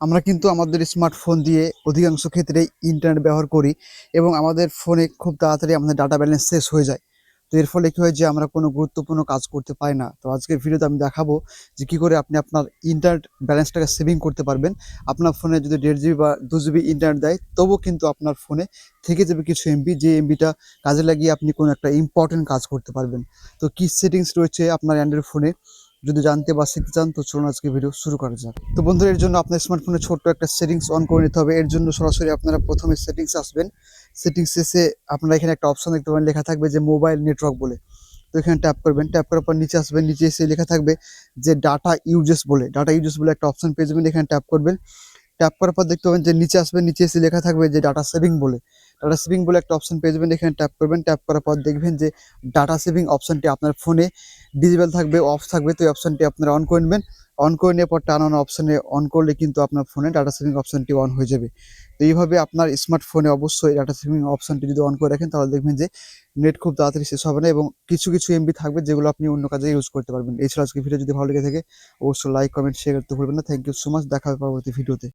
আমরা কিন্তু আমাদের স্মার্টফোন দিয়ে অধিকাংশ ক্ষেত্রে ইন্টারনেট ব্যবহার করি এবং আমাদের ফোনে খুব তাড়াতাড়ি আমাদের ডাটা ব্যালেন্স শেষ হয়ে যায়। তো এর ফলে কী হয় যে আমরা কোনো গুরুত্বপূর্ণ কাজ করতে পারি না। তো আজকের ভিডিওতে আমি দেখাবো যে কী করে আপনি আপনার ইন্টারনেট ব্যালেন্সটাকে সেভিং করতে পারবেন। আপনার ফোনে যদি দেড় জিবি বা দু জিবি ইন্টারনেট দেয়, তবুও কিন্তু আপনার ফোনে থেকে যাবে কিছু এমবি যে এমবিটা কাজে লাগিয়ে আপনি কোনো একটা ইম্পর্টেন্ট কাজ করতে পারবেন। তো কী সেটিংস রয়েছে আপনার অ্যান্ড্রয়েড ফোনে যদি জানতে বা শিখতে চান, তো চলুন আজকে ভিডিও শুরু করা যাক। তো বন্ধুরা, এর জন্য আপনার স্মার্টফোনে ছোট্ট একটা সেটিংস অন করে নিতে হবে। এর জন্য সরাসরি আপনারা প্রথমে সেটিংস আসবেন। সেটিংস এসে আপনারা এখানে একটা অপশন দেখতে পাবেন, লেখা থাকবে যে মোবাইল নেটওয়ার্ক বলে। তো এখানে ট্যাপ করবেন ট্যাপ করার পর নিচে আসবেন। নিচে এসে লেখা থাকবে যে ডাটা ইউজেস বলে। ডাটা ইউজেস বলে একটা অপশন পেয়ে যাবেন। এখানে ট্যাপ করবেন। ট্যাপ করার পর দেখতে পাবেন যে নিচে আসবেন। নিচে এসে লেখা থাকবে যে ডাটা সেভিং বলে। ডাটা সেভিং বলে একটা অপশন পেয়ে যাবেন। এখানে ট্যাপ করবেন। ট্যাপ করার পর দেখবেন যে ডাটা সেভিং অপশনটি আপনার ফোনে ডিজেবল থাকবে অফ থাকবে। তো এই অপশনটি আপনারা অন করে নেবেন। অন করে নেওয়ার পর টান অন অপশনে অন করলে কিন্তু আপনার ফোনে ডাটা সেভিং অপশনটি অন হয়ে যাবে। তো এইভাবে আপনার স্মার্টফোনে অবশ্যই ডাটা সেভিং অপশনটি যদি অন করে রাখেন, তাহলে দেখবেন যে নেট খুব তাড়াতাড়ি শেষ হবে না এবং কিছু কিছু এমবি থাকবে যেগুলো আপনি অন্য কাজে ইউজ করতে পারবেন। এছাড়া আজকে ভিডিও যদি ভালো লেগে থাকে, অবশ্যই লাইক কমেন্ট শেয়ার করতে ভুলবেন না। থ্যাংক ইউ সো মাচ দেখা হবে পরবর্তী ভিডিওতে